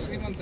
ಶ್ರೀಮಂತ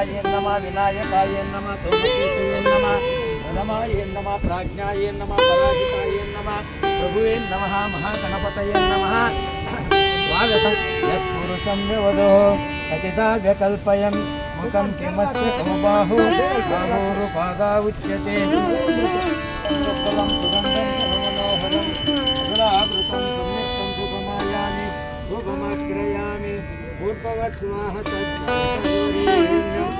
विनाशाय नमः, विनायकाय नमः धूमकेतुये नमः नमाय नमः, प्राज्ञाय नमः, पराजिताय नमः, प्रभुवे नमः, महागणपतये नमः। स्वागतं यत्पुरुषं कथिता व्यकल्पयन्, मुखं किमस्य कमबाहु बाहुरुपादा उच्यते पूर्ववत् स्वाह तत्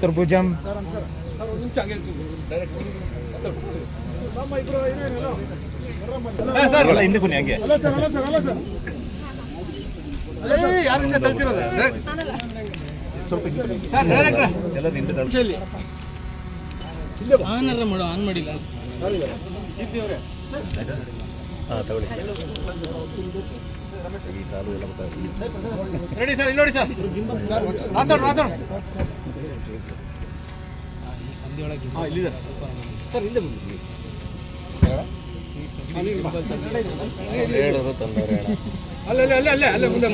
ಕರ್ಬೂಜಂ ಸರ್ ಒಂದು ನಿಮಿಷ ಡೈರೆಕ್ಟ್ ಹಿಂದೆ ಯಾರಿಂದ ತಳ್ತಿರೋದು? ಸ್ವಲ್ಪ ಎಲ್ಲ ನಿಂದ ಆನ್ ಮಾಡಿಲ್ಲ. ಹಾಂ ತಗೊಳ್ಳಿ ಸರ್. ರೆಡಿ ಸರ್ ಇಲ್ಲಿ ನೋಡಿ ಸರ್. ಮಾತಾಡು ಮಾತಾಡು ಸರ್ ಹಿಂದೆ ಬನ್ನಿ. ಹೇಳೋರು ಅಲ್ಲೇ ಅಲ್ಲ ಅಲ್ಲ ಅಲ್ಲ ಮುಂದೆ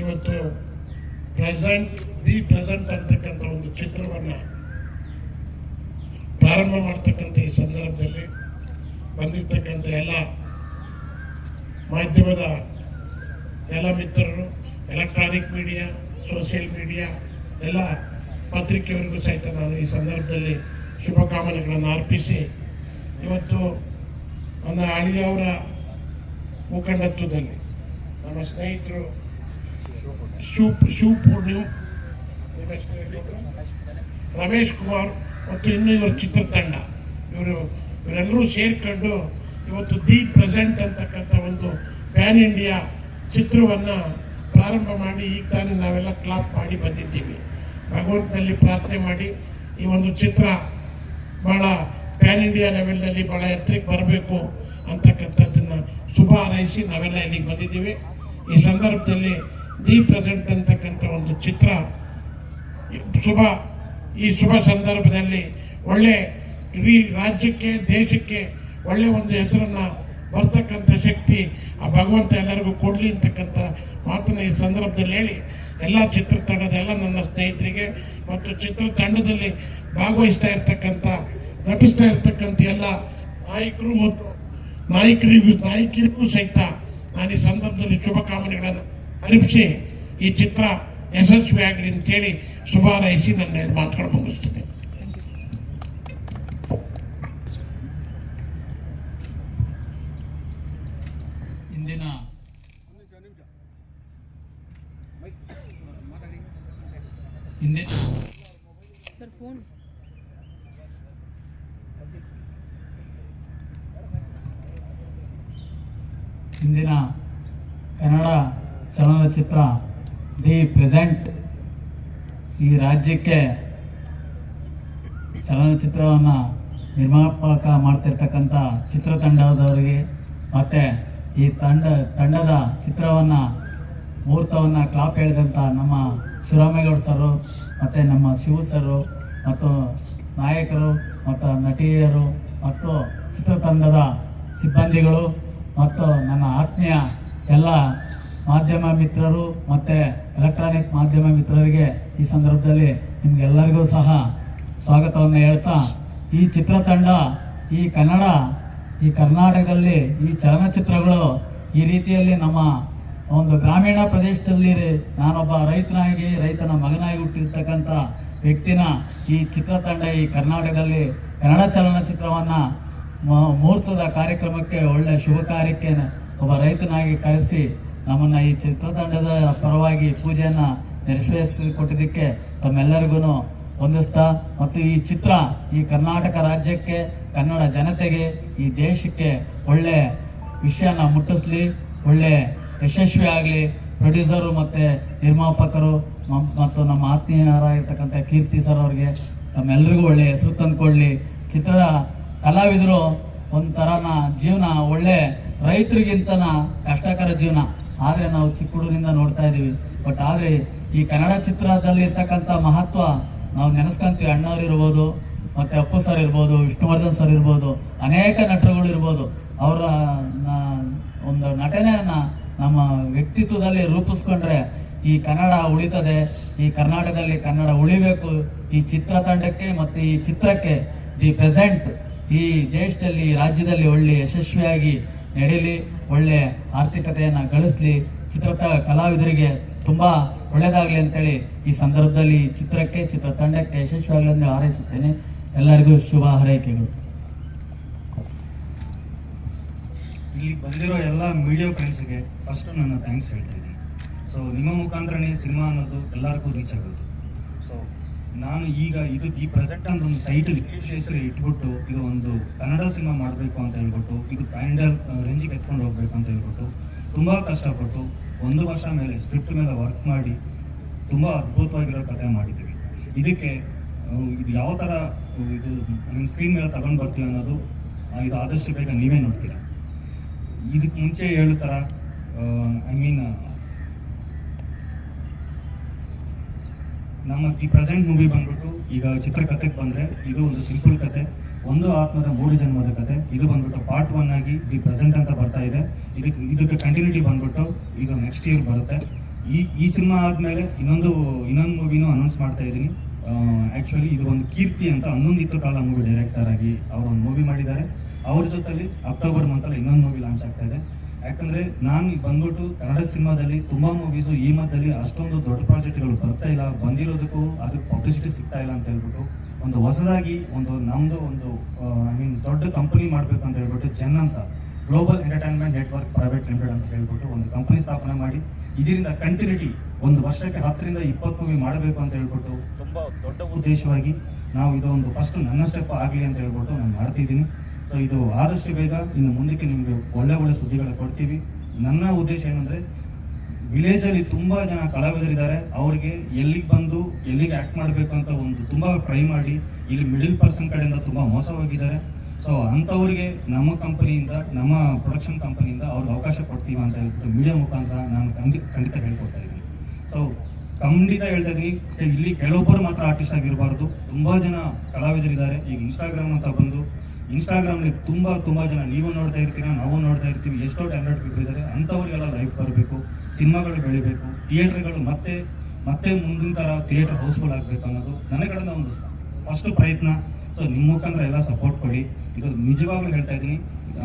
ಇವತ್ತು ಪ್ರೆಸೆಂಟ್ ದಿ ಪ್ರೆಸೆಂಟ್ ಅಂತಕ್ಕಂಥ ಒಂದು ಚಿತ್ರವನ್ನು ಪ್ರಾರಂಭ ಮಾಡ್ತಕ್ಕಂಥ ಈ ಸಂದರ್ಭದಲ್ಲಿ ಬಂದಿರ್ತಕ್ಕಂಥ ಎಲ್ಲ ಮಾಧ್ಯಮದ ಎಲ್ಲ ಮಿತ್ರರು ಎಲೆಕ್ಟ್ರಾನಿಕ್ ಮೀಡಿಯಾ ಸೋಷಿಯಲ್ ಮೀಡಿಯಾ ಎಲ್ಲ ಪತ್ರಿಕೆಯವರಿಗೂ ಸಹಿತ ನಾನು ಈ ಸಂದರ್ಭದಲ್ಲಿ ಶುಭಕಾಮನೆಗಳನ್ನು ಅರ್ಪಿಸಿ, ಇವತ್ತು ನನ್ನ ಅಳಿಯವರ ಮುಖಂಡತ್ವದಲ್ಲಿ ನಮ್ಮ ಸ್ನೇಹಿತರು ಶಿವ ಶಿವ ಪೂರ್ಣಿಮ್ ನಿಮ್ಮ ಹೆಸರು ರಮೇಶ್ ಕುಮಾರ್ ಮತ್ತು ಇನ್ನು ಇವರ ಚಿತ್ರತಂಡ. ಇವರು, ಇವರೆಲ್ಲರೂ ಸೇರಿಕೊಂಡು ಇವತ್ತು ದಿ ಪ್ರೆಸೆಂಟ್ ಅಂತಕ್ಕಂಥ ಒಂದು ಪ್ಯಾನ್ ಇಂಡಿಯಾ ಚಿತ್ರವನ್ನು ಪ್ರಾರಂಭ ಮಾಡಿ, ಈಗ ತಾನೇ ನಾವೆಲ್ಲ ಕ್ಲಾಪ್ ಮಾಡಿ ಬಂದಿದ್ದೀವಿ. ಭಗವಂತನಲ್ಲಿ ಪ್ರಾರ್ಥನೆ ಮಾಡಿ, ಈ ಒಂದು ಚಿತ್ರ ಭಾಳ ಪ್ಯಾನ್ ಇಂಡಿಯಾ ಲೆವೆಲ್ನಲ್ಲಿ ಭಾಳ ಎತ್ತರಕ್ಕೆ ಬರಬೇಕು ಅಂತಕ್ಕಂಥದ್ದನ್ನು ಶುಭ ಹಾರೈಸಿ ನಾವೆಲ್ಲ ಇಲ್ಲಿಗೆ ಬಂದಿದ್ದೀವಿ. ಈ ಸಂದರ್ಭದಲ್ಲಿ ದಿ ಪ್ರೆಸೆಂಟ್ ಅಂತಕ್ಕಂಥ ಒಂದು ಚಿತ್ರ, ಶುಭ, ಈ ಶುಭ ಸಂದರ್ಭದಲ್ಲಿ ಒಳ್ಳೆ ಇಡೀ ರಾಜ್ಯಕ್ಕೆ, ದೇಶಕ್ಕೆ ಒಳ್ಳೆ ಒಂದು ಹೆಸರನ್ನು ಬರ್ತಕ್ಕಂಥ ಶಕ್ತಿ ಆ ಭಗವಂತ ಎಲ್ಲರಿಗೂ ಕೊಡಲಿ ಅಂತಕ್ಕಂಥ ಮಾತನ್ನು ಈ ಸಂದರ್ಭದಲ್ಲಿ ಹೇಳಿ ಎಲ್ಲ ಚಿತ್ರತಂಡದ ಎಲ್ಲ ನನ್ನ ಸ್ನೇಹಿತರಿಗೆ ಮತ್ತು ಚಿತ್ರತಂಡದಲ್ಲಿ ಭಾಗವಹಿಸ್ತಾ ಇರ್ತಕ್ಕಂಥ, ನಟಿಸ್ತಾ ಇರ್ತಕ್ಕಂಥ ಎಲ್ಲ ನಾಯಕರು ಮತ್ತು ನಾಯಕರಿಗೂ, ನಾಯಕಿರಿಗೂ ಸಹಿತ ನಾನು ಈ ಸಂದರ್ಭದಲ್ಲಿ ಶುಭಕಾಮನೆಗಳನ್ನು ಅರ್ಪಿಸಿ ಈ ಚಿತ್ರ ಯಶಸ್ವಿಯಾಗಲಿ ಅಂತೇಳಿ ಶುಭ ಹಾರೈಸಿ ನನ್ನ ಮಾತುಗಳು ಮುಗಿಸ್ತೇನೆ ಇಂದಿನ ಇಂದಿನ ಸರ್ ಫೋನ್ ಇಂದಿನ ಕನ್ನಡ ಚಲನಚಿತ್ರ ದಿ ಪ್ರೆಸೆಂಟ್ ಈ ರಾಜ್ಯಕ್ಕೆ ಚಲನಚಿತ್ರವನ್ನು ನಿರ್ಮಾಪಕ ಮಾಡ್ತಿರ್ತಕ್ಕಂಥ ಚಿತ್ರತಂಡದವರಿಗೆ ಮತ್ತು ಈ ತಂಡ, ತಂಡದ ಚಿತ್ರವನ್ನು, ಮುಹೂರ್ತವನ್ನು ಕ್ಲಾಪ್ ಹೇಳಿದಂಥ ನಮ್ಮ ಶಿವರಾಮೇಗೌಡ ಸರು ಮತ್ತು ನಮ್ಮ ಶಿವು ಸರು ಮತ್ತು ನಾಯಕರು ಮತ್ತು ನಟಿಯರು ಮತ್ತು ಚಿತ್ರತಂಡದ ಸಿಬ್ಬಂದಿಗಳು ಮತ್ತು ನನ್ನ ಆತ್ಮೀಯ ಎಲ್ಲ ಮಾಧ್ಯಮ ಮಿತ್ರರು ಮತ್ತು ಎಲೆಕ್ಟ್ರಾನಿಕ್ ಮಾಧ್ಯಮ ಮಿತ್ರರಿಗೆ ಈ ಸಂದರ್ಭದಲ್ಲಿ ನಿಮಗೆಲ್ಲರಿಗೂ ಸಹ ಸ್ವಾಗತವನ್ನು ಹೇಳ್ತಾ, ಈ ಚಿತ್ರತಂಡ, ಈ ಕನ್ನಡ, ಈ ಕರ್ನಾಟಕದಲ್ಲಿ ಈ ಚಲನಚಿತ್ರಗಳು ಈ ರೀತಿಯಲ್ಲಿ ನಮ್ಮ ಒಂದು ಗ್ರಾಮೀಣ ಪ್ರದೇಶದಲ್ಲಿ ನಾನೊಬ್ಬ ರೈತನಾಗಿ, ರೈತನ ಮಗನಾಗಿ ಹುಟ್ಟಿರ್ತಕ್ಕಂಥ ವ್ಯಕ್ತಿನ ಈ ಚಿತ್ರತಂಡ ಈ ಕರ್ನಾಟಕದಲ್ಲಿ ಕನ್ನಡ ಚಲನಚಿತ್ರವನ್ನು ಮುಹೂರ್ತದ ಕಾರ್ಯಕ್ರಮಕ್ಕೆ ಒಳ್ಳೆಯ ಶುಭ ಕಾರ್ಯಕ್ಕೆ ಒಬ್ಬ ರೈತನಾಗಿ ಕರೆಸಿ ನಮ್ಮನ್ನು ಈ ಚಿತ್ರತಂಡದ ಪರವಾಗಿ ಪೂಜೆಯನ್ನು ನೆರವೇರಿಸಿಕೊಟ್ಟಿದ್ದಕ್ಕೆ ತಮ್ಮೆಲ್ಲರಿಗೂ ಹೊಂದಿಸ್ತಾ ಮತ್ತು ಈ ಚಿತ್ರ ಈ ಕರ್ನಾಟಕ ರಾಜ್ಯಕ್ಕೆ, ಕನ್ನಡ ಜನತೆಗೆ, ಈ ದೇಶಕ್ಕೆ ಒಳ್ಳೆ ವಿಷಯನ ಮುಟ್ಟಿಸ್ಲಿ, ಒಳ್ಳೆ ಯಶಸ್ವಿ ಆಗಲಿ. ಪ್ರೊಡ್ಯೂಸರು ಮತ್ತು ನಿರ್ಮಾಪಕರು ಮತ್ತು ನಮ್ಮ ಆತ್ಮೀಯರಾಗಿರ್ತಕ್ಕಂಥ ಕೀರ್ತಿ ಸರ್ ಅವ್ರಿಗೆ ತಮ್ಮೆಲ್ಲರಿಗೂ ಒಳ್ಳೆ ಹೆಸರು ತಂದುಕೊಳ್ಳಿ ಚಿತ್ರದ ಕಲಾವಿದರು ಒಂಥರನ ಜೀವನ, ಒಳ್ಳೆ ರೈತರಿಗಿಂತನ ಕಷ್ಟಕರ ಜೀವನ. ಆದರೆ ನಾವು ಚಿಕ್ಕ ಹುಡುಗರಿಂದ ನೋಡ್ತಾ ಇದ್ದೀವಿ. ಬಟ್ ಆದರೆ ಈ ಕನ್ನಡ ಚಿತ್ರದಲ್ಲಿ ಇರ್ತಕ್ಕಂಥ ಮಹತ್ವ ನಾವು ನೆನೆಸ್ಕೊಂತೀವಿ. ಅಣ್ಣವ್ರು ಇರ್ಬೋದು, ಮತ್ತು ಅಪ್ಪು ಸರ್ ಇರ್ಬೋದು, ವಿಷ್ಣುವರ್ಧನ್ ಸರ್ ಇರ್ಬೋದು, ಅನೇಕ ನಟರುಗಳು ಇರ್ಬೋದು. ಅವರ ಒಂದು ನಟನೆಯನ್ನ ನಮ್ಮ ವ್ಯಕ್ತಿತ್ವದಲ್ಲಿ ರೂಪಿಸ್ಕೊಂಡ್ರೆ ಈ ಕನ್ನಡ ಉಳಿತದೆ. ಈ ಕರ್ನಾಟಕದಲ್ಲಿ ಕನ್ನಡ ಉಳಿಬೇಕು. ಈ ಚಿತ್ರತಂಡಕ್ಕೆ ಮತ್ತು ಈ ಚಿತ್ರಕ್ಕೆ ದಿ ಪ್ರೆಸೆಂಟ್ ಈ ದೇಶದಲ್ಲಿ ರಾಜ್ಯದಲ್ಲಿ ಒಳ್ಳೆ ಯಶಸ್ವಿಯಾಗಿ ನಡೀಲಿ, ಒಳ್ಳೆ ಆರ್ಥಿಕತೆಯನ್ನು ಗಳಿಸ್ಲಿ, ಚಿತ್ರತ ಕಲಾವಿದರಿಗೆ ತುಂಬ ಒಳ್ಳೆಯದಾಗಲಿ ಅಂತೇಳಿ ಈ ಸಂದರ್ಭದಲ್ಲಿ ಚಿತ್ರಕ್ಕೆ ಚಿತ್ರ ತಂಡಕ್ಕೆ ಯಶಸ್ವಿಯಾಗಲಿ ಅಂತ ಹಾರೈಸುತ್ತೇನೆ. ಎಲ್ಲರಿಗೂ ಶುಭ ಹಾರೈಕೆಗಳು. ಇಲ್ಲಿ ಬಂದಿರೋ ಎಲ್ಲ ಮೀಡಿಯಾ ಫ್ರೆಂಡ್ಸ್ಗೆ ಫಸ್ಟು ನನ್ನ ಥ್ಯಾಂಕ್ಸ್ ಹೇಳ್ತಾ ಇದ್ದೀನಿ. ಸೊ ನಿಮ್ಮ ಮುಖಾಂತರನೇ ಸಿನಿಮಾ ಅನ್ನೋದು ಎಲ್ಲರಿಗೂ ರೀಚ್ ಆಗೋದು. ನಾನು ಈಗ ಇದು ದಿ ಪ್ರೆಸೆಂಟ್ ಅಂತ ಒಂದು ಟೈಟಲ್ ಹೆಸರು ಇಟ್ಬಿಟ್ಟು ಇದು ಒಂದು ಕನ್ನಡ ಸಿನಿಮಾ ಮಾಡಬೇಕು ಅಂತ ಹೇಳ್ಬಿಟ್ಟು, ಇದು ಪ್ಯಾಂಡಲ್ ರೇಂಜಿಗೆ ಎತ್ಕೊಂಡು ಹೋಗ್ಬೇಕು ಅಂತ ಹೇಳ್ಬಿಟ್ಟು ತುಂಬ ಕಷ್ಟಪಟ್ಟು ಒಂದು ವರ್ಷ ಮೇಲೆ ಸ್ಕ್ರಿಪ್ಟ್ ಮೇಲೆ ವರ್ಕ್ ಮಾಡಿ ತುಂಬ ಅದ್ಭುತವಾಗಿರೋ ಕಥೆ ಮಾಡಿದ್ದೀವಿ. ಇದಕ್ಕೆ ಇದು ಯಾವ ಥರ ಇದು ಸ್ಕ್ರೀನ್ ಮೇಲೆ ತಗೊಂಡು ಬರ್ತೀವಿ ಅನ್ನೋದು ಇದು ಆದಷ್ಟು ಬೇಗ ನೀವೇ ನೋಡ್ತೀರಾ. ಇದಕ್ಕೆ ಮುಂಚೆ ಹೇಳೋ ಥರ ಐ ಮೀನ್ ನಮ್ಮ ದಿ ಪ್ರೆಸೆಂಟ್ ಮೂವಿ ಬಂದ್ಬಿಟ್ಟು ಈಗ ಚಿತ್ರಕಥೆಗೆ ಬಂದರೆ ಇದು ಒಂದು ಸಿಂಪಲ್ ಕತೆ, ಒಂದು ಆತ್ಮದ ಮೂರು ಜನ್ಮದ ಕತೆ. ಇದು ಬಂದ್ಬಿಟ್ಟು ಪಾರ್ಟ್ ಒನ್ ಆಗಿ ದಿ ಪ್ರೆಸೆಂಟ್ ಅಂತ ಬರ್ತಾ ಇದೆ. ಇದಕ್ಕೆ ಇದಕ್ಕೆ ಕಂಟಿನ್ಯೂಟಿ ಬಂದ್ಬಿಟ್ಟು ಇದು ನೆಕ್ಸ್ಟ್ ಇಯರ್ ಬರುತ್ತೆ. ಈ ಈ ಸಿನಿಮಾ ಆದಮೇಲೆ ಇನ್ನೊಂದು ಇನ್ನೊಂದು ಮೂವಿನೂ ಅನೌನ್ಸ್ ಮಾಡ್ತಾ ಇದ್ದೀನಿ. ಆ್ಯಕ್ಚುಲಿ ಇದು ಒಂದು ಕೀರ್ತಿ ಅಂತ ಹನ್ನೊಂದಿತ್ತು ಕಾಲ ಮೂವಿ ಡೈರೆಕ್ಟರ್ ಆಗಿ ಅವರು ಒಂದು ಮೂವಿ ಮಾಡಿದ್ದಾರೆ. ಅವ್ರ ಜೊತೆಲಿ ಅಕ್ಟೋಬರ್ ಮಂತಲ್ಲಿ ಇನ್ನೊಂದು ಮೂವಿ ಲಾಂಚ್ ಆಗ್ತಾ ಇದೆ. ಯಾಕಂದ್ರೆ ನಾನು ಬಂದ್ಬಿಟ್ಟು ಕನ್ನಡ ಸಿನಿಮಾದಲ್ಲಿ ತುಂಬಾ ಮೂವೀಸು ಈ ಮಧ್ಯದಲ್ಲಿ ಅಷ್ಟೊಂದು ದೊಡ್ಡ ಪ್ರಾಜೆಕ್ಟ್ಗಳು ಬರ್ತಾ ಇಲ್ಲ ಬಂದಿರೋದಕ್ಕೂ ಅದಕ್ಕೆ ಪಬ್ಲಿಸಿಟಿ ಸಿಗ್ತಾ ಇಲ್ಲ ಅಂತ ಹೇಳ್ಬಿಟ್ಟು ಒಂದು ಹೊಸದಾಗಿ ಒಂದು ನಮ್ದು ಒಂದು ಐ ಮೀನ್ ದೊಡ್ಡ ಕಂಪನಿ ಮಾಡ್ಬೇಕು ಅಂತ ಹೇಳ್ಬಿಟ್ಟು ಜನ್ ಅಂತ global entertainment network private limited ಅಂತ ಹೇಳ್ಬಿಟ್ಟು ಒಂದು ಕಂಪನಿ ಸ್ಥಾಪನೆ ಮಾಡಿ ಇದರಿಂದ ಕಂಟಿನ್ಯೂಟಿ ಒಂದು ವರ್ಷಕ್ಕೆ ಹತ್ತರಿಂದ ಇಪ್ಪತ್ತು ಮೂವಿ ಮಾಡಬೇಕು ಅಂತ ಹೇಳ್ಬಿಟ್ಟು ತುಂಬ ದೊಡ್ಡ ಉದ್ದೇಶವಾಗಿ ನಾವು ಇದೊಂದು ಫಸ್ಟ್ ನನ್ನ ಸ್ಟೆಪ್ ಆಗಲಿ ಅಂತ ಹೇಳ್ಬಿಟ್ಟು ನಾನು ಮಾಡ್ತಿದ್ದೀನಿ. ಸೊ ಇದು ಆದಷ್ಟು ಬೇಗ ಇನ್ನು ಮುಂದಕ್ಕೆ ನಿಮಗೆ ಒಳ್ಳೆ ಒಳ್ಳೆ ಸುದ್ದಿಗಳು ಕೊಡ್ತೀವಿ. ನನ್ನ ಉದ್ದೇಶ ಏನಂದ್ರೆ ವಿಲೇಜಲ್ಲಿ ತುಂಬಾ ಜನ ಕಲಾವಿದರಿದ್ದಾರೆ. ಅವ್ರಿಗೆ ಎಲ್ಲಿಗೆ ಬಂದು ಎಲ್ಲಿಗೆ ಆಕ್ಟ್ ಮಾಡಬೇಕು ಅಂತ ಒಂದು ತುಂಬಾ ಟ್ರೈ ಮಾಡಿ, ಇಲ್ಲಿ ಮಿಡಿಲ್ ಪರ್ಸನ್ ಕಡೆಯಿಂದ ತುಂಬಾ ಮೋಸ ಹೋಗಿದ್ದಾರೆ ಸೊ ಅಂಥವ್ರಿಗೆ ನಮ್ಮ ಕಂಪನಿಯಿಂದ ನಮ್ಮ ಪ್ರೊಡಕ್ಷನ್ ಕಂಪನಿಯಿಂದ ಅವ್ರಿಗೆ ಅವಕಾಶ ಕೊಡ್ತೀವಿ ಅಂತ ಹೇಳ್ಬಿಟ್ಟು ಮೀಡಿಯಾ ಮುಖಾಂತರ ನಾನು ಖಂಡಿತ ಖಂಡಿತ ಹೇಳ್ಕೊಡ್ತಾ ಇದ್ದೀನಿ. ಸೊ ಖಂಡಿತ ಹೇಳ್ತಾ ಇದ್ದೀನಿ. ಇಲ್ಲಿ ಕೆಲವೊಬ್ಬರು ಮಾತ್ರ ಆರ್ಟಿಸ್ಟ್ ಆಗಿರಬಾರ್ದು. ತುಂಬಾ ಜನ ಕಲಾವಿದರಿದ್ದಾರೆ. ಈಗ ಇನ್ಸ್ಟಾಗ್ರಾಮ್ ಅಂತ ಬಂದು ಇನ್ಸ್ಟಾಗ್ರಾಮ್ಲಿ ತುಂಬಾ ತುಂಬಾ ಜನ ನೀವು ನೋಡ್ತಾ ಇರ್ತೀರಾ, ನಾವು ನೋಡ್ತಾ ಇರ್ತೀವಿ. ಎಷ್ಟೋ ಟ್ಯಾಲೆಂಟ್ ಪೀಪಲ್ ಇದ್ದಾರೆ ಅಂಥವ್ರಿಗೆಲ್ಲ ಲೈಫ್ ಬರಬೇಕು, ಸಿನಿಮಾಗಳು ಬೆಳಿಬೇಕು ಥಿಯೇಟ್ರ್ಗಳು ಮತ್ತೆ ಮತ್ತೆ ಮುಂದಿನ ಥರ ಥಿಯೇಟರ್ ಹೌಸ್ಫುಲ್ ಆಗಬೇಕು ಅನ್ನೋದು ನನ್ನ ಕಡೆಯಿಂದ ಒಂದು ಫಸ್ಟ್ ಪ್ರಯತ್ನ. ಸೊ ನಿಮ್ಮ ಮುಖಾಂತರ ಎಲ್ಲ ಸಪೋರ್ಟ್ ಕೊಡಿ. ಇದು ನಿಜವಾಗ್ಲೂ ಹೇಳ್ತಾ ಇದ್ದೀನಿ.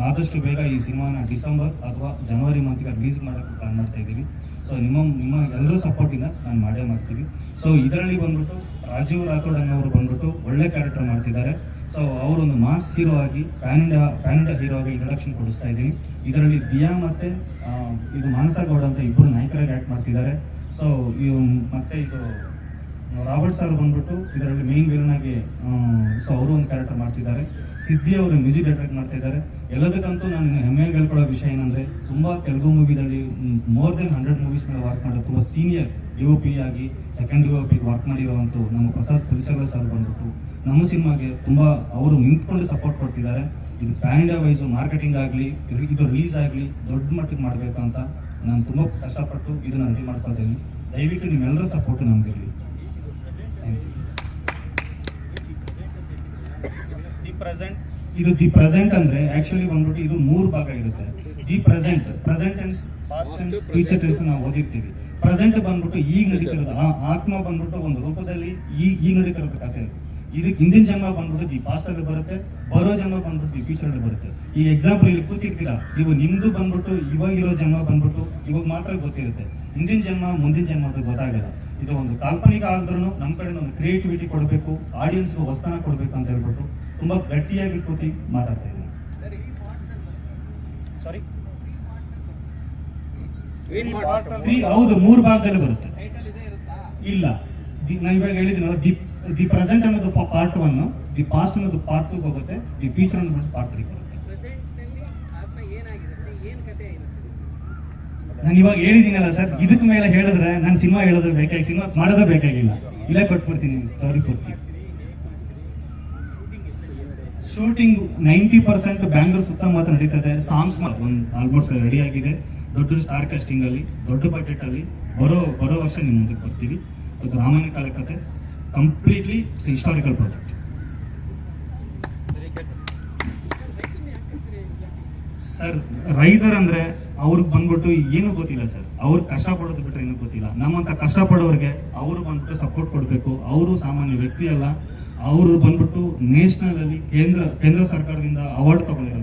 ಆದಷ್ಟು ಬೇಗ ಈ ಸಿನಿಮಾನ ಡಿಸೆಂಬರ್ ಅಥವಾ ಜನವರಿ ಮಂತ್ಗೆ ರಿಲೀಸ್ ಮಾಡೋಕ್ಕೆ ಪ್ಲಾನ್ ಮಾಡ್ತಾ ಇದ್ದೀವಿ. ಸೊ ನಿಮ್ಮ ನಿಮ್ಮ ಎಲ್ಲರೂ ಸಪೋರ್ಟಿಂದ ನಾನು ಮಾಡೇ ಮಾಡ್ತೀವಿ. ಸೊ ಇದರಲ್ಲಿ ಬಂದ್ಬಿಟ್ಟು ರಾಜೀವ್ ರಾಥೋಡ್ ಅನ್ನೋರು ಬಂದ್ಬಿಟ್ಟು ಒಳ್ಳೆ ಕ್ಯಾರೆಕ್ಟರ್ ಮಾಡ್ತಿದ್ದಾರೆ. ಸೊ ಅವರೊಂದು ಮಾಸ್ ಹೀರೋ ಆಗಿ pan India pan India hero ಆಗಿ ಇಂಟ್ರಡಕ್ಷನ್ ಕೊಡಿಸ್ತಾ ಇದ್ದೀನಿ. ಇದರಲ್ಲಿ ದಿಯಾ ಮತ್ತು ಇದು ಮಾನಸ ಗೌಡ ಅಂತ ಇಬ್ಬರು ನಾಯಕರಾಗಿ ಆ್ಯಕ್ಟ್ ಮಾಡ್ತಿದ್ದಾರೆ. ಸೊ ಇವ್ ಮತ್ತೆ ಇದು, ರಾಬರ್ಟ್ ಸರ್ ಬಂದ್ಬಿಟ್ಟು ಇದರಲ್ಲಿ ಮೇನ್ ವಿಲನ್ ಆಗಿ ಸೊ ಅವರು ಒಂದು ಕ್ಯಾರೆಕ್ಟರ್ ಮಾಡ್ತಿದ್ದಾರೆ. ಸಿದ್ಧಿ ಅವರು ಮ್ಯೂಸಿಕ್ ಡೈರೆಕ್ಟ್ ಮಾಡ್ತಿದ್ದಾರೆ. ಎಲ್ಲದಕ್ಕಂತೂ ನಾನು ಹೆಮ್ಮೆ ಹೇಳ್ಕೊಳ್ಳೋ ವಿಷಯ ಏನಂದರೆ, ತುಂಬ ತೆಲುಗು ಮೂವಿದಲ್ಲಿ ಮೋರ್ ದೆನ್ ಹಂಡ್ರೆಡ್ ಮೂವೀಸ್ ಮೇಲೆ ವರ್ಕ್ ಮಾಡೋದು ತುಂಬ ಸೀನಿಯರ್ ಡಿ ಒ ಪಿ ಆಗಿ second D O P work ಮಾಡಿರುವಂಥ ನಮ್ಮ ಪ್ರಸಾದ್ ಪುಲಿಚಲ ಸರ್ ಬಂದ್ಬಿಟ್ಟು ನಮ್ಮ ಸಿನಿಮಾಗೆ ತುಂಬಾ ಅವರು ನಿಂತ್ಕೊಂಡು ಸಪೋರ್ಟ್ ಕೊಟ್ಟಿದ್ದಾರೆ. ಇದು ಪ್ಯಾನ್ ಇಂಡಿಯಾ ವೈಸು ಮಾರ್ಕೆಟಿಂಗ್ ಆಗಲಿ ಇದು ರಿಲೀಸ್ ಆಗಲಿ ದೊಡ್ಡ ಮಟ್ಟಿಗೆ ಮಾಡಬೇಕು ಅಂತ ನಾನು ತುಂಬ ಕಷ್ಟಪಟ್ಟು ಇದನ್ನು ರೆಡಿ ಮಾಡ್ಕೊಳ್ತೀನಿ. ದಯವಿಟ್ಟು ನಿಮ್ಮೆಲ್ಲರ ಸಪೋರ್ಟು ನಮಗಿರಲಿ ಥ್ಯಾಂಕ್ ಯು ದಿ ಪ್ರೆಸೆಂಟ್ ಇದು ದಿ ಪ್ರೆಸೆಂಟ್ ಅಂದ್ರೆ ಆಕ್ಚುಲಿ ಬಂದ್ಬಿಟ್ಟು ಇದು ಮೂರು ಭಾಗ ಇರುತ್ತೆ. The present present and future tense ನಾವು ಓದಿರ್ತೀವಿ. ಪ್ರೆಸೆಂಟ್ ಬಂದ್ಬಿಟ್ಟು ಈಗ ನಡೀತಿರೋದು ಆ ಆತ್ಮ ಬಂದ್ಬಿಟ್ಟು ಒಂದು ರೂಪದಲ್ಲಿ ಈಗ ಈಗ ನಡೀತಿರೋದು ಕಥೆ. ಇದಕ್ಕೆ ಹಿಂದಿನ ಜನ್ಮ ಬಂದ್ಬಿಟ್ಟು ದಿ ಪಾಸ್ಟ್ ಅಲ್ಲಿ ಬರುತ್ತೆ ಬರೋ ಜನ್ಮ ಬಂದ್ಬಿಟ್ಟು ದಿ ಫ್ಯೂಚರ್ ಅಲ್ಲಿ ಬರುತ್ತೆ. ಈ ಎಕ್ಸಾಂಪಲ್ ಇಲ್ಲಿ ಕೂತಿರ್ತೀರಾ? ನೀವು ನಿಮ್ದು ಬಂದ್ಬಿಟ್ಟು ಇವಾಗಿರೋ ಜನ್ಮ ಬಂದ್ಬಿಟ್ಟು ಇವಾಗ ಮಾತ್ರ ಗೊತ್ತಿರುತ್ತೆ. ಹಿಂದಿನ ಜನ್ಮ ಮುಂದಿನ ಜನ್ಮ ಅದು ಗೊತ್ತಾಗಲ್ಲ. ಇದು ಒಂದು ಕಾಲ್ಪನಿಕ ಆದ್ರೂ ನಮ್ಮ ಕಡೆ ಒಂದು ಕ್ರಿಯೇಟಿವಿಟಿ ಕೊಡಬೇಕು ಆಡಿಯನ್ಸ್ ಹೊಸತನ ಕೊಡಬೇಕು ಅಂತ ಹೇಳ್ಬಿಟ್ಟು ತುಂಬಾ ಗಟ್ಟಿಯಾಗಿ ಕೂತಿ ಮಾತಾಡ್ತಾ ಇದ್ದೀನಿ ಸಾರಿ ಹೌದು, ಮೂರು ಭಾಗದಲ್ಲಿ ಬರುತ್ತೆ. ಇಲ್ಲ ನಾನು ಇವಾಗ ಹೇಳಿದ್ದೀನಲ್ಲ ದಿ ದಿ ಪ್ರೆಸೆಂಟ್ ಅನ್ನೋದು ಪಾರ್ಟ್ ಒನ್ ದಿ ಪಾಸ್ಟ್ ಅನ್ನೋದು ಪಾರ್ಟ್ ಟು ಹೋಗುತ್ತೆ, ದಿ ಫ್ಯೂಚರ್ ಅನ್ನೋದು ಪಾರ್ಟ್ ತ್ರೀ ಬರುತ್ತೆ. ನಾನು ಇವಾಗ ಹೇಳಿದ್ದೀನಲ್ಲ ಸರ್ ಇದಕ್ಕೆ ಮೇಲೆ ಹೇಳಿದ್ರೆ ನಾನು ಸಿನಿಮಾ ಹೇಳೋದು ಬೇಕಾಗಿ, ಸಿನಿಮಾ ಮಾಡೋದೇ ಬೇಕಾಗಿಲ್ಲ. ಇಲ್ಲೇ ಕೊಟ್ಬಿಡ್ತೀನಿ ಸ್ಟೋರಿ ಕೊಡ್ತೀನಿ. ಶೂಟಿಂಗ್ ನೈಂಟಿ ಪರ್ಸೆಂಟ್ ಬ್ಯಾಂಗ್ಳೂರ್ ಸುತ್ತಮುತ್ತ ನಡೀತದೆ. ಸಾಂಗ್ಸ್ ಒಂದು ಆಲ್ಮೋಸ್ಟ್ ರೆಡಿ ಆಗಿದೆ. ದೊಡ್ಡ ಸ್ಟಾರ್ ಕಾಸ್ಟಿಂಗ್ ಅಲ್ಲಿ, ದೊಡ್ಡ ಬಜೆಟ್ ಅಲ್ಲಿ ಬರೋ ಬರೋ ವರ್ಷ ನಿಮ್ಮ ಮುಂದಕ್ಕೆ ಬರ್ತೀವಿ. ಅದು ರಾಮಾಯಣ ಕಾಲ ಕತೆ ಕಂಪ್ಲೀಟ್ಲಿ ಹಿಸ್ಟಾರಿಕಲ್ ಪ್ರಾಜೆಕ್ಟ್ ಸರ್ ರೈತರ್ ಅಂದ್ರೆ ಅವ್ರಿಗೆ ಬಂದ್ಬಿಟ್ಟು ಏನು ಗೊತ್ತಿಲ್ಲ ಸರ್ ಅವ್ರಿಗೆ ಕಷ್ಟ ಪಡೋದು ಬಿಟ್ರೆ ಏನೂ ಗೊತ್ತಿಲ್ಲ. ನಮ್ಮಂತ ಕಷ್ಟಪಡೋರಿಗೆ ಅವರು ಬಂದ್ಬಿಟ್ಟು ಸಪೋರ್ಟ್ ಕೊಡಬೇಕು. ಅವರು ಸಾಮಾನ್ಯ ವ್ಯಕ್ತಿ ಅಲ್ಲ. ಅವರು ಬಂದ್ಬಿಟ್ಟು ನೇಷನಲ್ ಅಲ್ಲಿ ಕೇಂದ್ರ ಕೇಂದ್ರ ಸರ್ಕಾರದಿಂದ ಅವಾರ್ಡ್ ತಗೊಂಡಿರೋ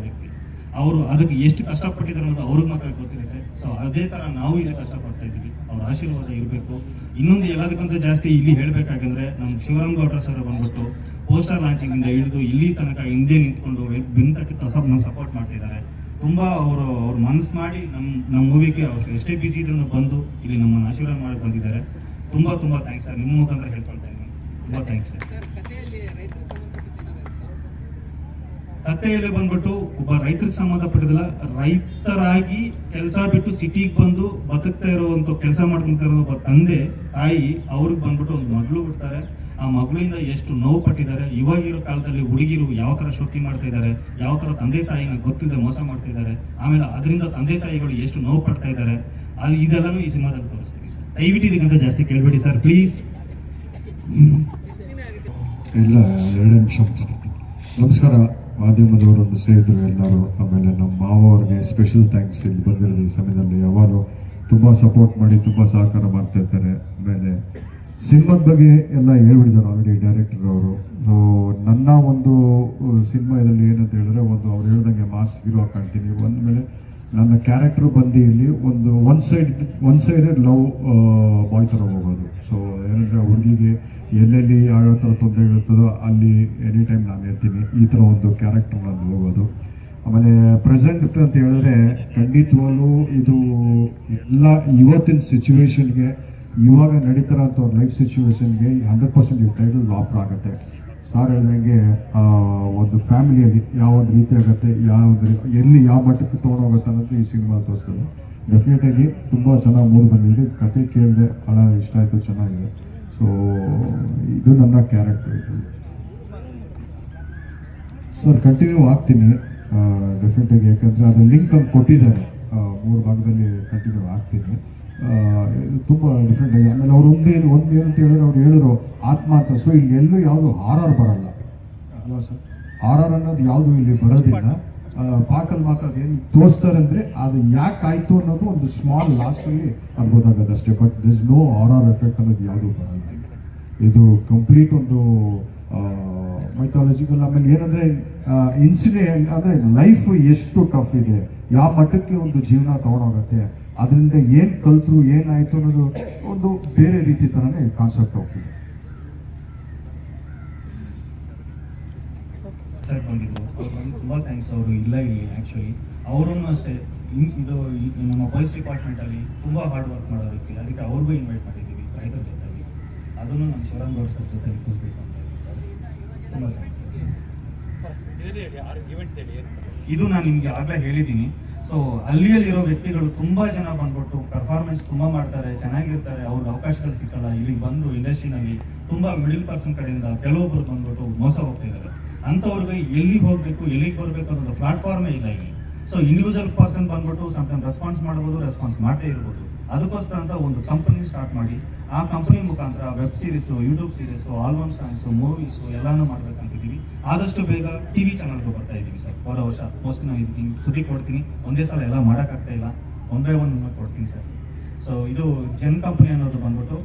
ಅವರು ಅದಕ್ಕೆ ಎಷ್ಟು ಕಷ್ಟಪಟ್ಟಿದ್ದಾರೆ ಅನ್ನೋದು ಅವ್ರಿಗೆ ಮಾತ್ರ ಗೊತ್ತಿರುತ್ತೆ. ಸೊ ಅದೇ ತರ ನಾವು ಇಲ್ಲಿ ಕಷ್ಟಪಡ್ತಾ ಇದ್ದೀವಿ. ಅವ್ರ ಆಶೀರ್ವಾದ ಇರಬೇಕು. ಇನ್ನೊಂದು ಎಲ್ಲದಕ್ಕಿಂತ ಜಾಸ್ತಿ ಇಲ್ಲಿ ಹೇಳಬೇಕಾಗಂದ್ರೆ ನಮ್ಮ ಶಿವರಾಮ್ ಗೌಡ್ರ ಸರ್ ಬಂದ್ಬಿಟ್ಟು ಪೋಸ್ಟರ್ ಲಾಂಚಿಂಗ್ ಇಂದ ಹಿಡಿದು ಇಲ್ಲಿ ತನಕ ಹಿಂದೆ ನಿಂತ್ಕೊಂಡು ಬೆನ್ ತಟ್ಟಿ ತಸ ನಮ್ಗೆ ಸಪೋರ್ಟ್ ಮಾಡ್ತಿದ್ದಾರೆ. ತುಂಬಾ ಅವರು ಅವ್ರ ಮನಸ್ಸು ಮಾಡಿ ನಮ್ಮ ನಮ್ಮ ಮೂವಿಗೆ ಅವ್ರು ಎಷ್ಟೇ ಬಿಸಿ ಇದ್ರೂ ಬಂದು ಇಲ್ಲಿ ನಮ್ಮನ್ನು ಆಶೀರ್ವಾದ ಮಾಡಿ ಬಂದಿದ್ದಾರೆ. ತುಂಬಾ ತುಂಬಾ ಥ್ಯಾಂಕ್ಸ್ ಸರ್. ನಿಮ್ಮ ಮುಖಾಂತರ ಹೇಳ್ಕೊಳ್ತಾ ಇದ್ದೀನಿ. ತುಂಬಾ ಥ್ಯಾಂಕ್ಸ್ ಸರ್ ಕಥೆಯಲ್ಲಿ ಬಂದ್ಬಿಟ್ಟು ಒಬ್ಬ ರೈತರಿಗೆ ಸಂಬಂಧಪಟ್ಟಿದ್ದಲ್ಲ, ರೈತರಾಗಿ ಕೆಲಸ ಬಿಟ್ಟು ಸಿಟಿಗೆ ಬಂದು ಬದುಕ್ತಾ ಇರುವಂತ ಕೆಲಸ ಮಾಡ್ಕೊಂತಿರೋ ಒಬ್ಬ ತಂದೆ, ತಾಯಿ, ಅವ್ರಿಗೆ ಬಂದ್ಬಿಟ್ಟು ಒಂದು ಮಗಳು ಬಿಡ್ತಾರೆ ಆ ಮಗಳಿಂದ ಎಷ್ಟು ನೋವು ಪಟ್ಟಿದ್ದಾರೆ, ಇವಾಗಿರೋ ಕಾಲದಲ್ಲಿ ಹುಡುಗಿರು ಯಾವ ತರ ಶೋಕಿ ಮಾಡ್ತಾ ಇದ್ದಾರೆ, ಯಾವ ತರ ತಂದೆ ತಾಯಿನ ಗೊತ್ತಿಲ್ಲದೆ ಮೋಸ ಮಾಡ್ತಾ ಇದ್ದಾರೆ, ಆಮೇಲೆ ಅದರಿಂದ ತಂದೆ ತಾಯಿಗಳು ಎಷ್ಟು ನೋವು ಪಡ್ತಾ ಇದ್ದಾರೆ, ಅದು ಇದೆಲ್ಲನೂ ಈ ಸಿನಿಮಾದಲ್ಲಿ ತೋರಿಸ್ತೀವಿ ಸರ್. ದಯವಿಟ್ಟು ಇದಕ್ಕಿಂತ ಜಾಸ್ತಿ ಕೇಳಬೇಡಿ ಸರ್, ಪ್ಲೀಸ್. ಇಲ್ಲ ಎರಡೇ ನಿಮಿಷ. ನಮಸ್ಕಾರ. ಮಾಧ್ಯಮದವರು ನನ್ನ ಸ್ನೇಹಿತರು ಎಲ್ಲರೂ ಆಮೇಲೆ ನಮ್ಮ ಮಾವ ಅವ್ರಿಗೆ ಸ್ಪೆಷಲ್ ಥ್ಯಾಂಕ್ಸ್ ಇಲ್ಲಿ ಬಂದಿರೋದು ಈ ಸಮಯದಲ್ಲಿ. ಯಾವಾಗಲೂ ತುಂಬ ಸಪೋರ್ಟ್ ಮಾಡಿ, ತುಂಬ ಸಹಕಾರ ಮಾಡ್ತಾ ಇರ್ತಾರೆ. ಆಮೇಲೆ ಸಿನಿಮಾದ ಬಗ್ಗೆ ಎಲ್ಲ ಹೇಳ್ಬಿಡ್ತಾರೆ ಆಲ್ರೆಡಿ ಡೈರೆಕ್ಟರ್ ಅವರು. ಸೊ ನನ್ನ ಒಂದು ಸಿನಿಮಾದಲ್ಲಿ ಏನಂತ ಹೇಳಿದ್ರೆ ಒಂದು ಅವ್ರು ಹೇಳ್ದಂಗೆ ಮಾಸ್ ಹೀರೋ ಕಾಣ್ತೀನಿ. ಒಂದ್ಮೇಲೆ ನನ್ನ ಕ್ಯಾರೆಕ್ಟರ್ ಬಂದು ಇಲ್ಲಿ ಒಂದು one side one sided love boy ಥರ ಹೋಗೋದು. ಸೊ ಏನಂದರೆ ಹುಡುಗಿಗೆ ಎಲ್ಲೆಲ್ಲಿ ಯಾವ್ಯಾವ ಥರ ತೊಂದರೆ ಇರ್ತದೋ ಅಲ್ಲಿ ಎನಿ ಟೈಮ್ ನಾನು ಇರ್ತೀನಿ, ಈ ಥರ ಒಂದು ಕ್ಯಾರೆಕ್ಟರ್ ನಾನು ಹೋಗೋದು. ಆಮೇಲೆ ಪ್ರೆಸೆಂಟ್ ಅಂತ ಹೇಳಿದ್ರೆ ಖಂಡಿತವಾಗ್ಲೂ ಇದು ಎಲ್ಲ ಇವತ್ತಿನ ಸಿಚುವೇಶನ್ಗೆ ಇವಾಗ ನಡೀತಾರಂಥ ಲೈಫ್ ಸಿಚುವೇಶನ್ಗೆ ಹಂಡ್ರೆಡ್ ಪರ್ಸೆಂಟ್ ಈ ಟೈಟಲ್ ಲಾಪ್ ಆಗುತ್ತೆ. ಸಾರ್ ಹೇಳ್ದಂಗೆ ಒಂದು ಫ್ಯಾಮಿಲಿಯಲ್ಲಿ ಯಾವ ಒಂದು ರೀತಿ ಆಗುತ್ತೆ, ಯಾವ್ದು ಎಲ್ಲಿ ಯಾವ ಮಟ್ಟಕ್ಕೆ ತೊಗೊಂಡೋಗುತ್ತೆ ಅನ್ನೋದು ಈ ಸಿನಿಮಾ ತೋರಿಸ್ತದೆ. ಡೆಫಿನೆಟಾಗಿ ತುಂಬ ಚೆನ್ನಾಗಿ ಮೂಡ್ ಬಂದಿದೆ. ಕತೆ ಕೇಳಿದೆ ಭಾಳ ಇಷ್ಟ ಆಯಿತು, ಚೆನ್ನಾಗಿದೆ. ಸೊ ಇದು ನನ್ನ ಕ್ಯಾರೆಕ್ಟರ್ ಇದು. ಸರ್ ಕಂಟಿನ್ಯೂ ಆಗ್ತೀನಿ. ಡೆಫಿನೆಟಾಗಿ ಯಾಕಂದರೆ ಅದು ಲಿಂಕ್ ಅಂತ ಕೊಟ್ಟಿದ್ದಾರೆ. ಮೂರು ಭಾಗದಲ್ಲಿ ಕಂಟಿನ್ಯೂ ಆಗ್ತೀನಿ. ತುಂಬ ಡಿಫ್ರೆಂಟ್ ಆಗಿದೆ ಆಮೇಲೆ ಅವ್ರು ಒಂದೇನು ಒಂದು ಅಂತ ಹೇಳಿದ್ರೆ ಅವ್ರು ಹೇಳಿದ್ರು ಆತ್ಮ ಅಂತ. ಸೊ ಇಲ್ಲಿ ಎಲ್ಲೂ ಯಾವುದು ಹಾರರ್ ಬರಲ್ಲ. ಅಲ್ವಾ ಸರ್? ಹಾರರ್ ಅನ್ನೋದು ಯಾವುದು ಇಲ್ಲಿ ಬರೋದಿಲ್ಲ. ಪಾಟಲ್ಲಿ ಮಾತ್ರ ಅದೇನು ತೋರಿಸ್ತಾರೆ ಅಂದರೆ ಅದು ಯಾಕೆ ಆಯಿತು ಅನ್ನೋದು ಒಂದು ಸ್ಮಾಲ್ ಲಾಸ್ಟಲ್ಲಿ ಅದು ಗೊತ್ತಾಗೋದು ಅಷ್ಟೇ. But this no horror effect ಅನ್ನೋದು ಯಾವುದೂ ಬರಲ್ಲ. ಇದು ಕಂಪ್ಲೀಟ್ ಒಂದು ಮೈಥಾಲಜಿಕಲ್ ಆಮೇಲೆ ಏನಂದರೆ ಇನ್ಸಿಡೆಂಟ್ ಅಂದರೆ ಲೈಫ್ ಎಷ್ಟು ಟಫ್ ಇದೆ. ಯಾವ ಮಟ್ಟಕ್ಕೆ ಒಂದು ಜೀವನ ತಗೊಂಡೋಗತ್ತೆ. ಅದರಿಂದ ಏನು ಕಲ್ತರು ಏನಾಯ್ತು ಅನ್ನೋದು ಒಂದು ಬೇರೆ ರೀತಿ ಥರನೇ ಕಾನ್ಸೆಪ್ಟ್ ಹೋಗ್ತಿದೆ. ಅವ್ರು ತುಂಬ ಥ್ಯಾಂಕ್ಸ್ ಅವರು ಇಲ್ಲ ಇಲ್ಲಿ ಆ್ಯಕ್ಚುಲಿ ಅವರನ್ನು ಅಷ್ಟೇ ಇನ್- ಇದು ನಮ್ಮ ಪೊಲೀಸ್ ಡಿಪಾರ್ಟ್ಮೆಂಟಲ್ಲಿ ತುಂಬ ಹಾರ್ಡ್ ವರ್ಕ್ ಮಾಡೋದಕ್ಕೆ ಅದಕ್ಕೆ ಅವ್ರಿಗೂ ಇನ್ವೈಟ್ ಮಾಡಿದ್ದೀವಿ ರೈತರ ಜೊತೆಗೆ ಅದನ್ನು ನಮ್ಮ ಶಿವರಾಮ್ ಗೌಡ ಸರ್ ಜೊತೆ ಕೂರಿಸ್ಬೇಕು ಅಂತ. ತುಂಬ ಥ್ಯಾಂಕ್ಸ್ ಇದು ನಾನು ನಿಮ್ಗೆ ಆಗಲೇ ಹೇಳಿದ್ದೀನಿ ಸೊ ಅಲ್ಲಿಯಲ್ಲಿರೋ ವ್ಯಕ್ತಿಗಳು ತುಂಬಾ ಜನ ಬಂದ್ಬಿಟ್ಟು ಪರ್ಫಾರ್ಮೆನ್ಸ್ ತುಂಬಾ ಮಾಡ್ತಾರೆ, ಚೆನ್ನಾಗಿರ್ತಾರೆ ಅವ್ರ ಅವಕಾಶಗಳು ಸಿಕ್ಕಲ್ಲ. ಇಲ್ಲಿಗೆ ಬಂದು ಇಂಡಸ್ಟ್ರಿನಲ್ಲಿ ತುಂಬಾ ಮಿಡಿಲ್ ಪರ್ಸನ್ ಕಡೆಯಿಂದ ಕೆಲವೊಬ್ಬರು ಬಂದ್ಬಿಟ್ಟು ಮೋಸ ಹೋಗ್ತಿದ್ದಾರೆ ಅಂಥವ್ರಿಗೆ ಎಲ್ಲಿಗೆ ಹೋಗಬೇಕು, ಎಲ್ಲಿಗೆ ಬರಬೇಕು ಅನ್ನೋದು ಪ್ಲಾಟ್ಫಾರ್ಮೇ ಇಲ್ಲ ಇಲ್ಲಿ. ಸೊ ಇಂಡಿವಿಜುವಲ್ ಪರ್ಸನ್ ಬಂದ್ಬಿಟ್ಟು ಸಮ್ಟೈಮ್ ರೆಸ್ಪಾನ್ಸ್ ಮಾಡ್ಬೋದು ರೆಸ್ಪಾನ್ಸ್ ಮಾಡದೇ ಇರ್ಬೋದು. ಅದಕ್ಕೋಸ್ಕರ ಅಂತ ಒಂದು ಕಂಪನಿ ಸ್ಟಾರ್ಟ್ ಮಾಡಿ, ಆ ಕಂಪನಿ ಮುಖಾಂತರ web series YouTube series album songs movies ಎಲ್ಲಾನು ಮಾಡ್ಬೇಕಂತಿದ್ದೀವಿ. ಆದಷ್ಟು ಬೇಗ ಟಿ ವಿ ಚಾನಲ್ಗೂ ಬರ್ತಾ ಇದ್ದೀವಿ ಸರ್. ಹೊರ ವರ್ಷ ಪೋಸ್ಟ್ ನಾವು ಇದಕ್ಕೆ ಸುದ್ದಿ ಕೊಡ್ತೀನಿ. ಒಂದೇ ಸಲ ಎಲ್ಲ ಮಾಡೋಕ್ಕಾಗ್ತಾ ಇಲ್ಲ. ಬೈ ಒನ್ ಕೊಡ್ತೀನಿ ಸರ್. ಸೊ ಇದು ಜನ್ ಕಂಪನಿ ಅನ್ನೋದು ಬಂದ್ಬಿಟ್ಟು,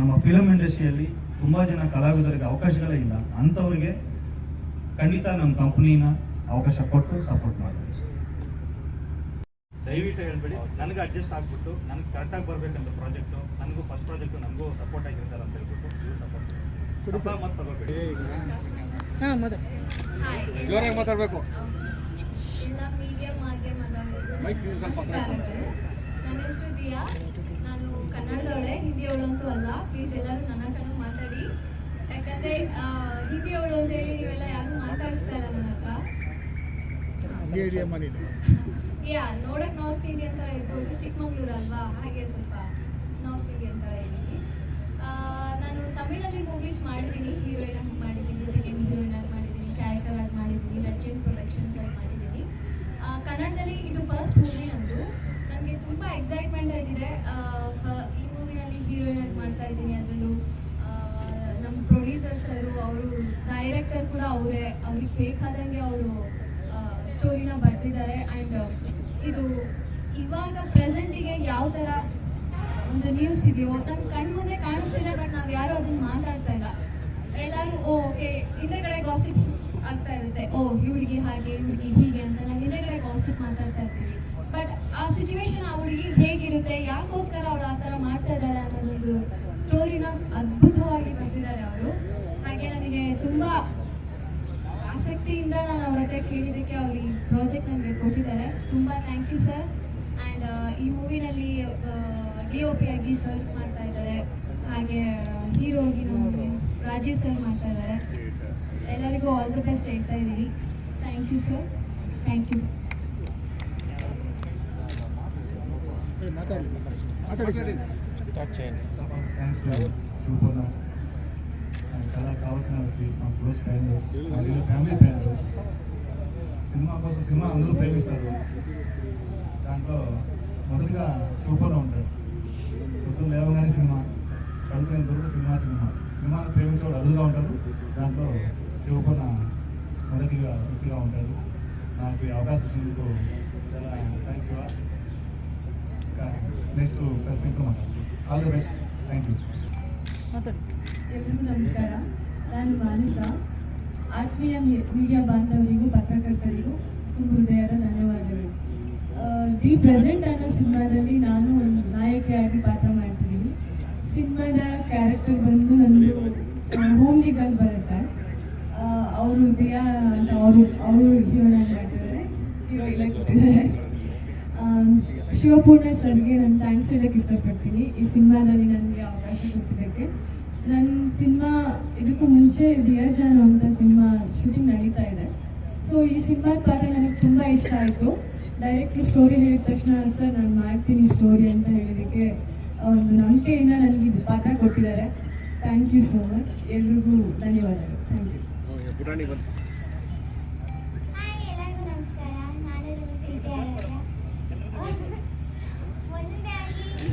ನಮ್ಮ ಫಿಲಮ್ ಇಂಡಸ್ಟ್ರಿಯಲ್ಲಿ ತುಂಬ ಜನ ಕಲಾವಿದರಿಗೆ ಅವಕಾಶಗಳೇ ಇಲ್ಲ. ಅಂಥವ್ರಿಗೆ ಖಂಡಿತ ನಮ್ಮ ಕಂಪ್ನಿನ ಅವಕಾಶ ಕೊಟ್ಟು ಸಪೋರ್ಟ್ ಮಾಡ್ತೀವಿ ಸರ್. ದಯವಿಟ್ಟು ಹೇಳ್ಬೇಡಿ. ನನಗೆ ಅಡ್ಜಸ್ಟ್ ಆಗ್ಬಿಟ್ಟು ನನಗೆ ಕರೆಕ್ಟಾಗಿ ಬರಬೇಕಂತ ಪ್ರಾಜೆಕ್ಟು ನನಗೂ ಫಸ್ಟ್ ಪ್ರಾಜೆಕ್ಟು ನನಗೂ ಸಪೋರ್ಟ್ ಆಗಿರ್ತಾರೆ ಅಂತ ಹೇಳ್ಬಿಟ್ಟು ನೀವು ಸಪೋರ್ಟ್ ಮತ್ತೆ ತಗೋಬೇಡಿ. ಹಾಂ ಮದ ಜೋರಾಗಿ ಮಾತಾಡ್ಬೇಕು. ಹತ್ರ. ನನ್ನ ಹೆಸರು ದಿಯಾ. ನಾನು ಕನ್ನಡದವಳೆ ಹಿಂದಿಯವಳು ಅಂತೂ ಅಲ್ಲ. ಪ್ಲೀಸ್ ಎಲ್ಲರೂ ನನ್ನ ಹತ್ರನೂ ಮಾತಾಡಿ. ಯಾಕಂದ್ರೆ ಹಿಂದಿ ಹಿಂದಿಯವಳು ಅಂತ ಹೇಳಿ ನೀವೆಲ್ಲ ಯಾರು ಮಾತಾಡಿಸ್ತಾ ಇಲ್ಲ ನನ್ನ ಹತ್ರ. ಯಾ, ನೋಡಕ್ ನಾರ್ತ್ ಇಂಡಿಯನ್ ತರ ಇರ್ಬೋದು, ಚಿಕ್ಕಮಂಗ್ಳೂರು ಅಲ್ವಾ? ಹಾಗೆ ಸ್ವಲ್ಪ ನಾರ್ತ್ ಇಂಡಿಯನ್ ತರ ಇದ್ದೀನಿ. ನಾನು ತಮಿಳಲ್ಲಿ ಮೂವೀಸ್ ಮಾಡಿದ್ದೀನಿ ಹೀರೋಯಿನ್ ಆಗಿ ಮಾಡಿದ್ದೀನಿ ಸೆಕೆಂಡ್ ಹೀರೋಯಿನ್ ಆಗಿ ಮಾಡಿದ್ದೀನಿ ಕ್ಯಾರೆಕ್ಟರ್ ಆಗಿ ಮಾಡಿದ್ದೀನಿ ರೆಡ್ ಚೇಸ್ ಪ್ರೊಡಕ್ಷನ್ಸ್ ಆಗಿ ಮಾಡಿದ್ದೀನಿ. ಕನ್ನಡದಲ್ಲಿ ಇದು ಫಸ್ಟ್ ಮೂವಿ ನಂದು. ನನಗೆ ತುಂಬ ಎಕ್ಸೈಟ್ಮೆಂಟ್ ಆಗಿದೆ. ಈ ಮೂವಿನಲ್ಲಿ ಹೀರೋಯಿನ್ ಆಗಿ ಮಾಡ್ತಾ ಇದ್ದೀನಿ ಅದರಲ್ಲೂ ನಮ್ಮ ಪ್ರೊಡ್ಯೂಸರ್ ಸರು, ಅವರು ಡೈರೆಕ್ಟರ್ ಕೂಡ ಅವರೇ. ಅವ್ರಿಗೆ ಬೇಕಾದಂಗೆ ಅವರು ಸ್ಟೋರಿನ ಬರ್ತಿದ್ದಾರೆ ಆ್ಯಂಡ್ ಇದು ಇವಾಗ ಪ್ರೆಸೆಂಟಿಗೆ ಯಾವ ಥರ ಒಂದು ನ್ಯೂಸ್ ಇದೆಯೋ ನಮ್ಮ ಕಣ್ಣು ಮುಂದೆ ಕಾಣಿಸ್ತಿದೆ ಬಟ್ ನಾವು ಯಾರು ಅದನ್ನ ಮಾತಾಡ್ತಾ ಇಲ್ಲ. ಎಲ್ಲರೂ ಓಕೆ ಹಿಂದೆಗಡೆ ಗಾಸಿಪ್ ಆಗ್ತಾ ಇರುತ್ತೆ. ಓ ಹುಡುಗಿ ಹಾಗೆ ಹುಡುಗಿ ಹೀಗೆ ಅಂತ ನಾವು ಹಿಂದೆಗಡೆ ಗಾಸಿಪ್ ಮಾತಾಡ್ತಾ ಇರ್ತೀವಿ. ಬಟ್ ಆ ಸಿಚುವೇಶನ್ ಆ ಹುಡುಗಿ ಹೇಗಿರುತ್ತೆ, ಯಾಕೋಸ್ಕರ ಅವಳು ಆ ಥರ ಮಾಡ್ತಾ ಇದ್ದಾಳೆ ಅನ್ನೋದೊಂದು ಸ್ಟೋರಿನ ಅದ್ಭುತವಾಗಿ ಬರ್ತಿದ್ದಾರೆ ಅವರು. ಹಾಗೆ ನನಗೆ ತುಂಬ ಆಸಕ್ತಿಯಿಂದ ನಾನು ಅವ್ರ ಹತ್ರ ಕೇಳಿದ್ದಕ್ಕೆ ಅವ್ರು ಈ ಪ್ರಾಜೆಕ್ಟ್ ನನಗೆ ಕೊಟ್ಟಿದ್ದಾರೆ. ತುಂಬ ಥ್ಯಾಂಕ್ ಯು ಸರ್ ಆ್ಯಂಡ್ ಈ ಮೂವಿನಲ್ಲಿ ಡಿ ಓ ಪಿ ಆಗಿ ಸರ್ ಮಾಡ್ತಾ ಇದ್ದಾರೆ. ಹಾಗೆ ಹೀರೋ ಆಗಿ ನಮಗೆ ರಾಜೀವ್ ಸರ್ ಮಾಡ್ತಾ ಇದ್ದಾರೆ. ಎಲ್ಲರಿಗೂ ಆಲ್ ದಿ ಬೆಸ್ಟ್ ಹೇಳ್ತಾ ಇದ್ದೀನಿ. Thank you sir thank you ಮಾತಾಡಿ ಮಾತಾಡಿ. చాలా కావాల్సిన వ్యక్తి మా క్లోజ్ ఫ్రెండ్ మా ఫ్యామిలీ ఫ్రెండ్ సినిమా కోసం సినిమా అందరూ ప్రేమిస్తారు. దాంట్లో మొదటిగా సూపర్గా ఉంటాడు. పొద్దున్న లేవగానే సినిమా పడుకునే దొరుకు సినిమా సినిమా. సినిమాను ప్రేమించేవాడు అరుదుగా ఉంటారు దాంట్లో శివపన్న మొదటిగా వృత్తిగా ఉంటాడు. నాకు ఈ అవకాశం ఇచ్చినందుకు చాలా థ్యాంక్ యూ ఇంకా next press all the best thank you ಎಲ್ರಿಗೂ ನಮಸ್ಕಾರ. ನಾನು ಮಾನಸ ಆತ್ಮೀಯ ಮೀಡಿಯಾ ಬಾಂಧವರಿಗೂ, ಪತ್ರಕರ್ತರಿಗೂ ತುಂಬ ಹೃದಯದ ಧನ್ಯವಾದಗಳು. ದಿ ಪ್ರೆಸೆಂಟ್ ಅನ್ನೋ ಸಿನಿಮಾದಲ್ಲಿ ನಾನು ಒಂದು ನಾಯಕಿಯಾಗಿ ಪಾತ್ರ ಮಾಡ್ತಿದ್ದೀನಿ. ಸಿನಿಮಾದ ಕ್ಯಾರೆಕ್ಟರ್ ಬಂದು ನಂದು ಹೋಮ್ಲಿ ಗರ್ಲ್ ಬರುತ್ತೆ. ಅವರು ದಿಯಾ ಅಂತ ಅವರು ಅವರು ಹೀರೋನ ಮಾಡ್ತಿದ್ದಾರೆ. ಹೀರೋ ಇಲ್ಲ ಕೊಟ್ಟಿದ್ದಾರೆ. ಶಿವಪೂರ್ಣ ಸರ್ಗೆ ನಾನು ಥ್ಯಾಂಕ್ಸ್ ಹೇಳಕ್ಕೆ ಇಷ್ಟಪಡ್ತೀನಿ. ಈ ಸಿನಿಮಾದಲ್ಲಿ ನನಗೆ ಅವಕಾಶ ಕೊಟ್ಟಿದ್ದಕ್ಕೆ. ನನ್ನ ಸಿನಿಮಾ ಇದಕ್ಕೂ ಮುಂಚೆ ಡಿಯರ್ ಜಾನು ಅಂತ ಸಿನಿಮಾ ಶೂಟಿಂಗ್ ನಡೀತಾ ಇದೆ. ಸೊ ಈ ಸಿನಿಮಾದ ಪಾತ್ರ ನನಗೆ ತುಂಬ ಇಷ್ಟ ಆಯಿತು. ಡೈರೆಕ್ಟ್ರು ಸ್ಟೋರಿ ಹೇಳಿದ ತಕ್ಷಣ ಸರ್ ನಾನು ಮಾಡ್ತೀನಿ ಸ್ಟೋರಿ ಅಂತ ಹೇಳಿದ್ದಕ್ಕೆ ಒಂದು ನಂಬಿಕೆಯಿಂದ ನನಗೆ ಇದು ಪಾತ್ರ ಕೊಟ್ಟಿದ್ದಾರೆ. ಥ್ಯಾಂಕ್ ಯು ಸೋ ಮಚ್ ಎಲ್ರಿಗೂ ಧನ್ಯವಾದಗಳು. ಥ್ಯಾಂಕ್ ಯು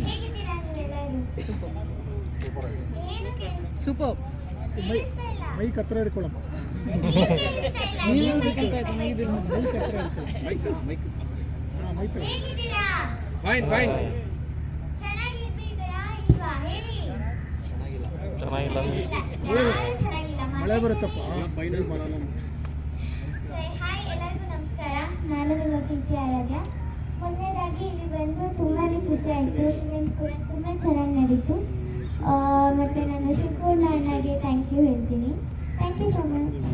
ಹೇಗಿದ್ದೀರಾ ನೀವೆಲ್ಲರೂ ಸೂಪರ್. ಮೈ ಇಲ್ಲ. ಮೈಕ್ ಹತ್ರ ಇಲ್ಲ. ನೀವು ಆಯ್ತು, ಹತ್ರ ಮಾಡಿ. ಮೈಕ್ ಹತ್ರ ಮೈಕ್ ಮೈಕ್ ಹೇಗಿದ್ದೀರಾ ಫೈನ್ ಫೈನ್ ಚೆನ್ನಾಗಿಲ್ಲ. ಮಳೆ ಬರುತ್ತಪ್ಪ. ಹಾಯ್ ಎಲ್ಲರಿಗೂ ನಮಸ್ಕಾರ. ನಾನು ನಿಮ್ಮ ಪ್ರೀತಿ ಆರಾಧ್ಯ. ಒಳ್ಳೆಯದಾಗಿ ಇಲ್ಲಿ ಬಂದು ತುಂಬಾ ಖುಷಿ ಆಯಿತು. ಇವೆಂಟ್ ಕೂಡ ತುಂಬ ಚೆನ್ನಾಗಿ ನಡೀತು. ಮತ್ತೆ ನಾನು ಶಿವಪೂರ್ಣ ಅಣ್ಣಗೆ ಥ್ಯಾಂಕ್ ಯು ಹೇಳ್ತೀನಿ. Thank you so much